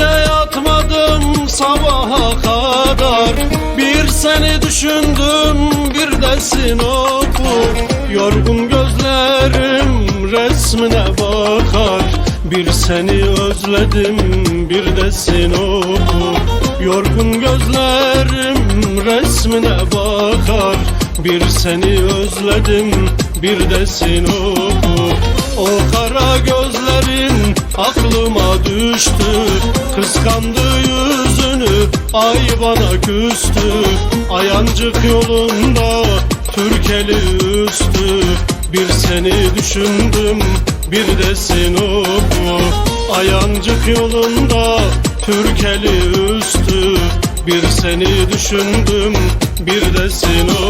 gece yatmadım sabaha kadar. Bir seni düşündüm bir de Sinop'u. Yorgun gözlerim resmine bakar. Bir seni özledim bir de Sinop'u. Yorgun gözlerim resmine bakar. Bir seni özledim bir de Sinop'u. O kara gözlerin aklıma düştü. Kıskandı yüzünü ay bana küstü. Ayancık yolunda Türkeli üstü. Bir seni düşündüm bir desin oku. Ayancık yolunda Türkeli üstü. Bir seni düşündüm bir desin oku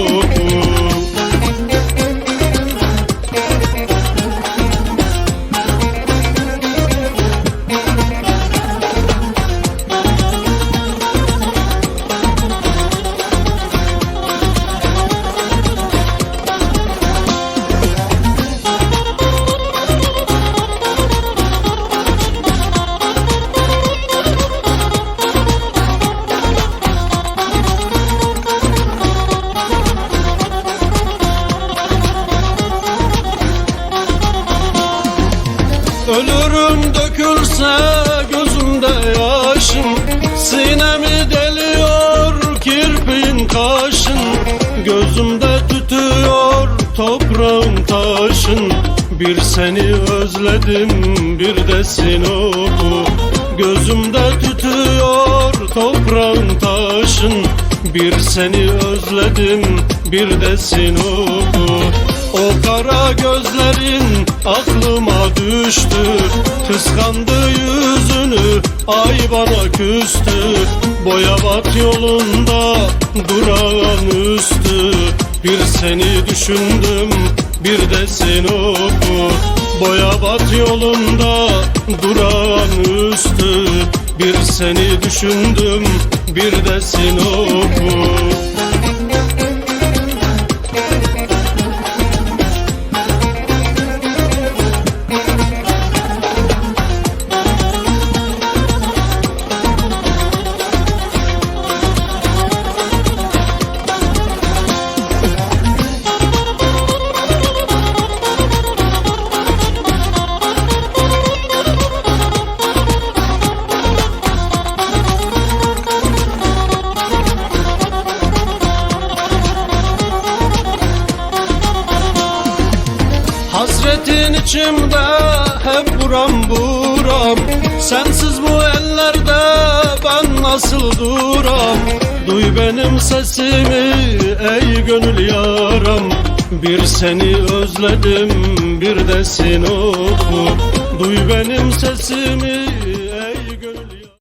Ölürüm dökülse gözümde yaşım. Sinemi deliyor kirpin kaşın Gözümde tütüyor toprağın taşın. Bir seni özledim bir desin oku Gözümde tütüyor toprağın taşın. Bir seni özledim bir desin oku o kara gözlerin aklıma düştü Kıskandı yüzünü ay bana küstü. Boyabat yolunda durağın üstü. Bir seni düşündüm bir desin oku. Boyabat yolunda durağın üstü. Bir seni düşündüm bir desin oku Hasretin içimde hep buram buram. Sensiz bu ellerde ben nasıl duram? Duy benim sesimi ey gönül yaram. Bir seni özledim bir desin oku Duy benim sesimi